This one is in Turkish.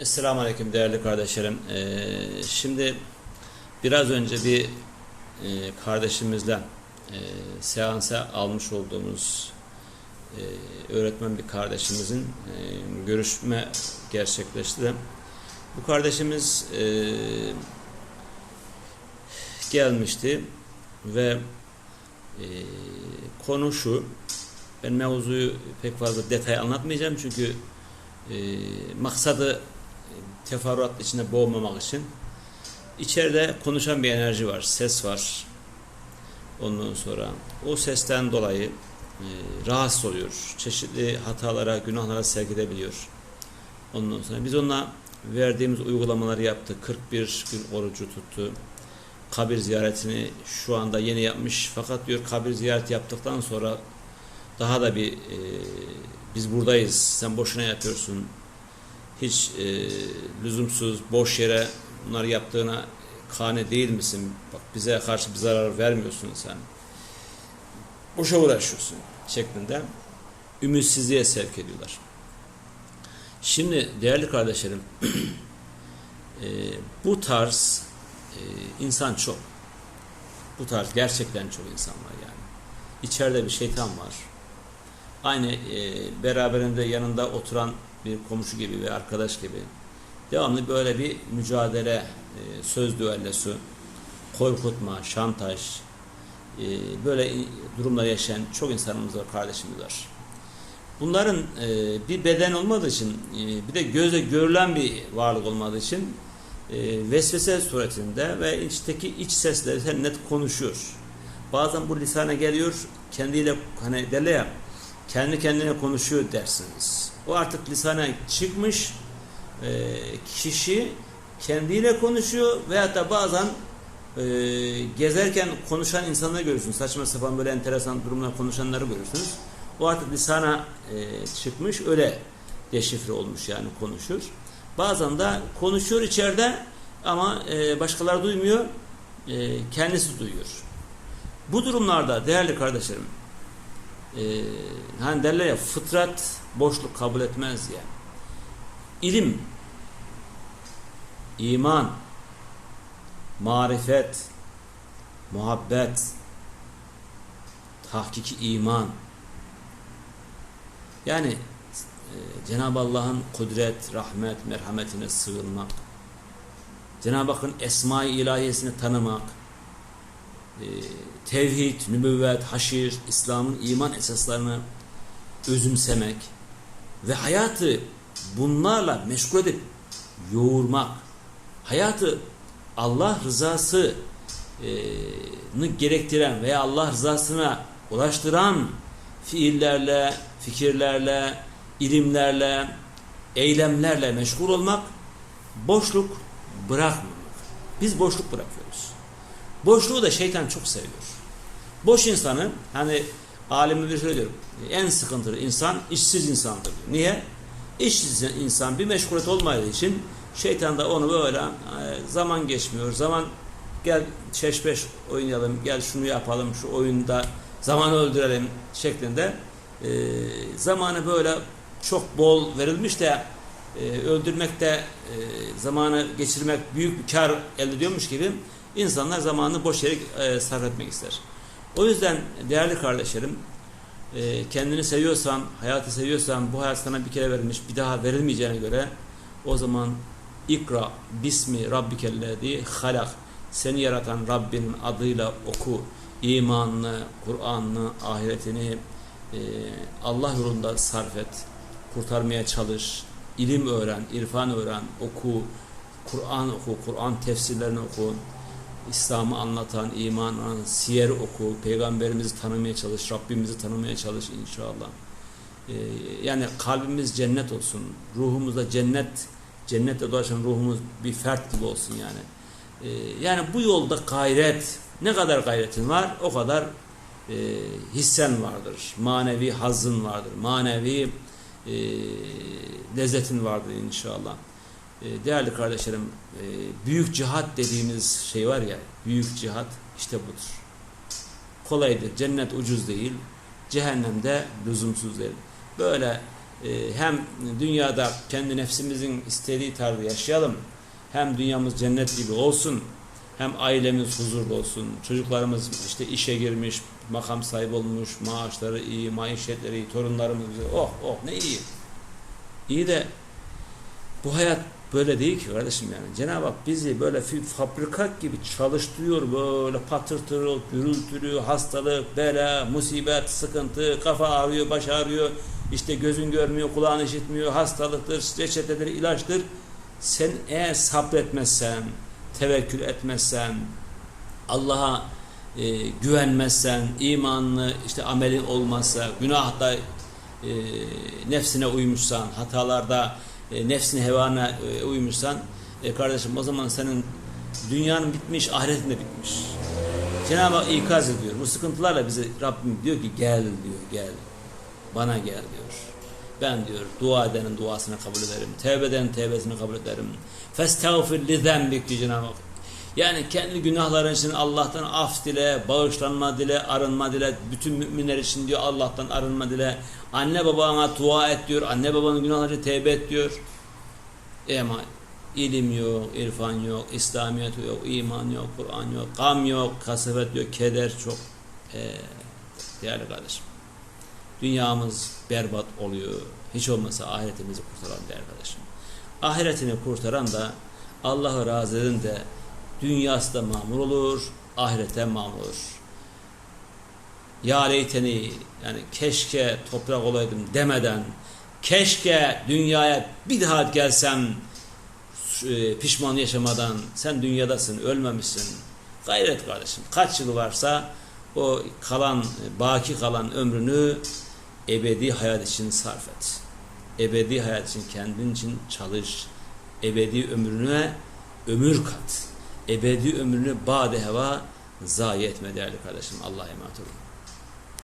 Esselamu Aleyküm değerli kardeşlerim. Ee, şimdi biraz önce bir e, kardeşimizle e, seansa almış olduğumuz e, öğretmen bir kardeşimizin görüşme gerçekleşti. Bu kardeşimiz gelmişti ve e, konu şu. Ben mevzuyu pek fazla detay anlatmayacağım çünkü maksadı teferruat içinde boğmamak için içeride konuşan bir enerji var, ses var. Ondan sonra o sesten dolayı e, rahatsız oluyor. Çeşitli hatalara, günahlara sevk edebiliyor. Ondan sonra biz onunla verdiğimiz uygulamaları yaptı. 41 gün orucu tuttu. Kabir ziyaretini şu anda yeni yapmış. Fakat diyor kabir ziyareti yaptıktan sonra daha da bir e, biz buradayız. Sen boşuna yapıyorsun hiç e, lüzumsuz, boş yere bunları yaptığına kane değil misin? Bak bize karşı bir zarar vermiyorsun sen. Boşa uğraşıyorsun şeklinde ümitsizliğe sevk ediyorlar. Şimdi değerli kardeşlerim e, bu tarz e, insan çok. Bu tarz gerçekten çok insan var yani. İçeride bir şeytan var. Aynı e, beraberinde yanında oturan bir komşu gibi bir arkadaş gibi devamlı böyle bir mücadele, e, söz düellosu, korkutma, şantaj, e, böyle durumlar yaşayan çok insanımız var, kardeşimiz var. Bunların e, bir beden olmadığı için, bir de göze görülen bir varlık olmadığı için vesvese suretinde ve içteki iç sesleri net konuşuyor. Bazen bu lisana geliyor, kendiyle hani derler ya, kendi kendine konuşuyor dersiniz. O artık lisana çıkmış e, kişi kendiyle konuşuyor veyahut da bazen e, gezerken konuşan insanları görürsünüz. Saçma sapan böyle enteresan durumlar konuşanları görürsünüz. O artık lisana e, çıkmış öyle deşifre olmuş yani konuşur. Bazen de konuşuyor içeride ama e, başkaları duymuyor. E, kendisi duyuyor. Bu durumlarda değerli kardeşlerim e, hani derler ya fıtrat boşluk kabul etmez ya. İlim, iman, marifet, muhabbet, tahkiki iman. Yani e, Cenab-ı Allah'ın kudret, rahmet, merhametine sığınmak, Cenab-ı Hakk'ın esma-i ilahiyesini tanımak, tevhid, nübüvvet, haşir, İslam'ın iman esaslarını özümsemek ve hayatı bunlarla meşgul edip yoğurmak, hayatı Allah rızasını gerektiren veya Allah rızasına ulaştıran fiillerle, fikirlerle, ilimlerle, eylemlerle meşgul olmak, boşluk bırakmamak. Biz boşluk bırakıyoruz. Boşluğu da şeytan çok seviyor. Boş insanı hani alimi bir söylüyor. En sıkıntılı insan işsiz insandır. Niye? İşsiz insan bir meşgulet olmadığı için şeytan da onu böyle e, zaman geçmiyor. Zaman gel şeş beş oynayalım, gel şunu yapalım, şu oyunda zaman öldürelim şeklinde e, zamanı böyle çok bol verilmiş de e, öldürmek de e, zamanı geçirmek büyük bir kar elde ediyormuş gibi insanlar zamanını boş yere e, sarf etmek ister. O yüzden değerli kardeşlerim e, kendini seviyorsan, hayatı seviyorsan bu hayat sana bir kere verilmiş bir daha verilmeyeceğine göre o zaman ikra bismi rabbikellezi halak. Seni yaratan Rabbinin adıyla oku. İmanını, Kur'an'ını, ahiretini e, Allah yolunda sarf et. Kurtarmaya çalış. İlim öğren, irfan öğren, oku. Kur'an oku, Kur'an tefsirlerini oku İslam'ı anlatan, iman anlatan, siyer oku, peygamberimizi tanımaya çalış, Rabbimizi tanımaya çalış inşallah. Ee, yani kalbimiz cennet olsun, ruhumuzda cennet, cennette dolaşan ruhumuz bir fert gibi olsun yani. Ee, yani bu yolda gayret, ne kadar gayretin var o kadar e, hissen vardır, manevi hazın vardır, manevi e, lezzetin vardır inşallah. Ee, değerli kardeşlerim e, büyük cihat dediğimiz şey var ya büyük cihat işte budur. Kolaydır. Cennet ucuz değil. Cehennemde lüzumsuz değil. Böyle e, hem dünyada kendi nefsimizin istediği tarzda yaşayalım. Hem dünyamız cennet gibi olsun. Hem ailemiz huzurlu olsun. Çocuklarımız işte işe girmiş, makam sahibi olmuş, maaşları iyi, maişetleri iyi, torunlarımız güzel. Oh oh ne iyi. İyi de bu hayat böyle değil ki kardeşim yani. Cenab-ı Hak bizi böyle fabrika gibi çalıştırıyor böyle patırtılı, gürültülü, hastalık, bela, musibet, sıkıntı, kafa ağrıyor, baş ağrıyor, işte gözün görmüyor, kulağın işitmiyor, hastalıktır, reçetedir, ilaçtır. Sen eğer sabretmezsen, tevekkül etmezsen, Allah'a e, güvenmezsen, imanlı işte amelin olmazsa, günahda e, nefsine uymuşsan, hatalarda e, nefsine hevana e, uymuşsan e, kardeşim o zaman senin dünyanın bitmiş, ahiretin de bitmiş. Cenab-ı Hak ikaz ediyor. Bu sıkıntılarla bize Rabbim diyor ki gel diyor, gel. Bana gel diyor. Ben diyor dua edenin duasını kabul ederim. Tevbe edenin tevbesini kabul ederim. Festağfir li diyor Cenab-ı. Yani kendi günahların için Allah'tan af dile, bağışlanma dile, arınma dile. Bütün müminler için diyor Allah'tan arınma dile. Anne babana dua et diyor. Anne babanın günahları tevbe et diyor. E ama ilim yok, irfan yok, İslamiyet yok, iman yok, Kur'an yok, gam yok, kasvet yok, keder çok. E, değerli kardeşim. Dünyamız berbat oluyor. Hiç olmasa ahiretimizi kurtaran değerli kardeşim. Ahiretini kurtaran da Allah'ı razı eden de dünyası da mamur olur, ahirete mamur olur. Ya leyteni yani keşke toprak olaydım demeden keşke dünyaya bir daha gelsem e, pişman yaşamadan sen dünyadasın ölmemişsin. Gayret kardeşim kaç yıl varsa o kalan baki kalan ömrünü ebedi hayat için sarf et. Ebedi hayat için kendin için çalış. Ebedi ömrüne ömür kat ebedi ömrünü bade heva zayi etme değerli kardeşim. Allah'a emanet olun